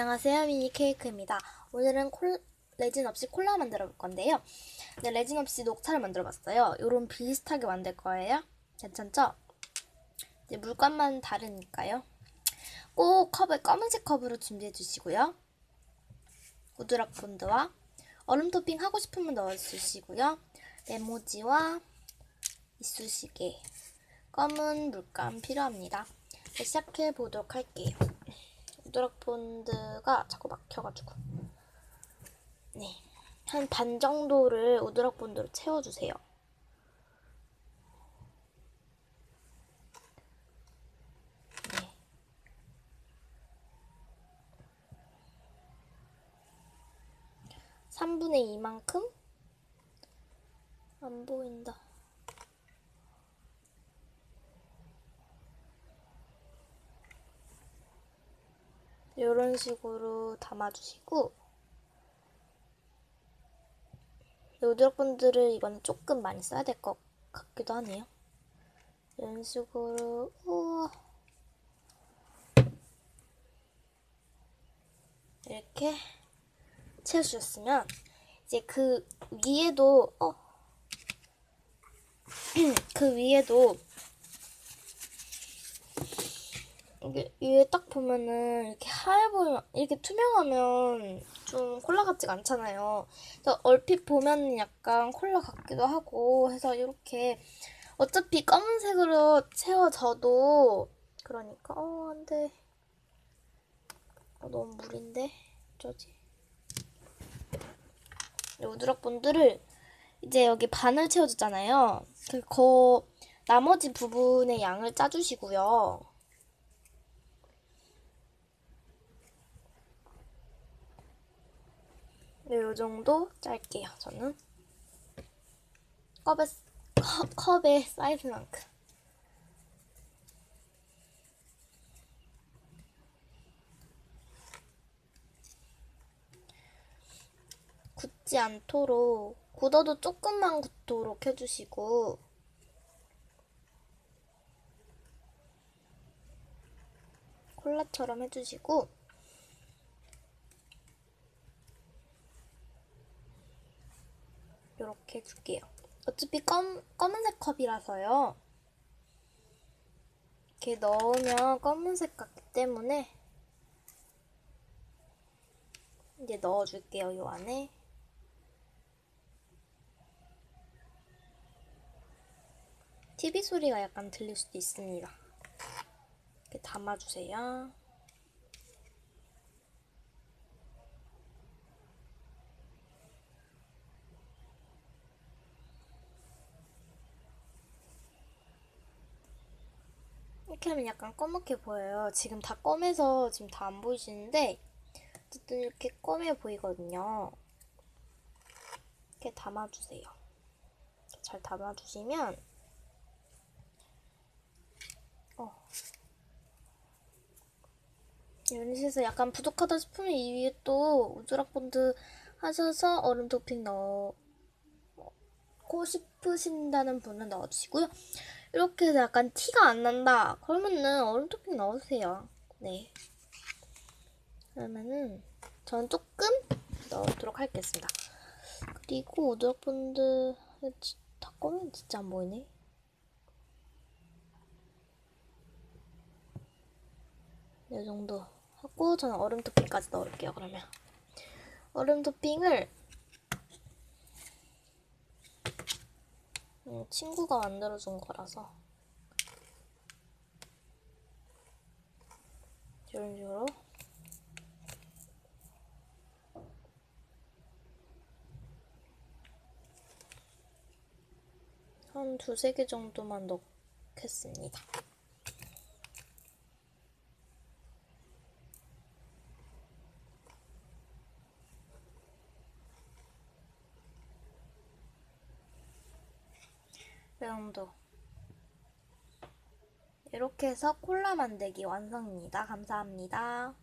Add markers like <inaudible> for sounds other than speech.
안녕하세요 미니 케이크입니다. 오늘은 콜, 레진 없이 콜라 만들어 볼 건데요. 네, 레진 없이 녹차를 만들어 봤어요. 요런 비슷하게 만들 거예요. 괜찮죠? 이제 물감만 다르니까요. 꼭 컵을 검은색 컵으로 준비해 주시고요. 우드락 본드와 얼음 토핑 하고 싶으면 넣어주시고요. 메모지와 이쑤시개, 검은 물감 필요합니다. 네, 시작해 보도록 할게요. 우드락 본드가 자꾸 막혀가지고 네. 한 반 정도를 우드락 본드로 채워주세요. 네. 삼분의 2만큼? 안 보인다. 이런 식으로 담아주시고 요드락분들을 이거는 조금 많이 써야 될 것 같기도 하네요. 이런 식으로 우와 이렇게 채워주셨으면 이제 그 위에도 어, <clears throat> 그 위에도 이게 위에 딱 보면은 이렇게 하얘 보이면 이렇게 투명하면 좀 콜라 같지가 않잖아요. 그래서 얼핏 보면 약간 콜라 같기도 하고 해서 이렇게 어차피 검은색으로 채워져도 그러니까 어 안돼 어, 너무 물인데 어쩌지 우드락 본드를 이제 여기 반을 채워줬잖아요. 그거 나머지 부분의 양을 짜주시고요. 네, 요 정도 짤게요, 저는. 컵의, 컵, 컵의 사이즈만큼. 굳지 않도록, 굳어도 조금만 굳도록 해주시고, 콜라처럼 해주시고, 이렇게 해줄게요. 어차피 검, 검은색 컵이라서요. 이렇게 넣으면 검은색 같기 때문에 이제 넣어줄게요, 이 안에. TV 소리가 약간 들릴 수도 있습니다. 이렇게 담아주세요. 이렇게 하면 약간 검게 보여요. 지금 다 검해서 지금 다 안 보이시는데 어쨌든 이렇게 검해 보이거든요. 이렇게 담아주세요. 잘 담아주시면 어. 이런 식으로 약간 부족하다 싶으면 이 위에 또 우드락 본드 하셔서 얼음 토핑 넣고 싶으신다는 분은 넣어주시고요. 이렇게 해서 약간 티가 안 난다. 그러면은 얼음 토핑 넣으세요. 네. 그러면은 저는 조금 넣도록 하겠습니다. 그리고 우드락 본드 다 꺼면 진짜 안 보이네. 이 정도 하고 저는 얼음 토핑까지 넣을게요. 그러면 얼음 토핑을 음, 친구가 만들어준 거라서 이런 식으로 한 두세 개 정도만 넣겠습니다. 이 정도. 이렇게 해서 콜라 만들기 완성입니다. 감사합니다.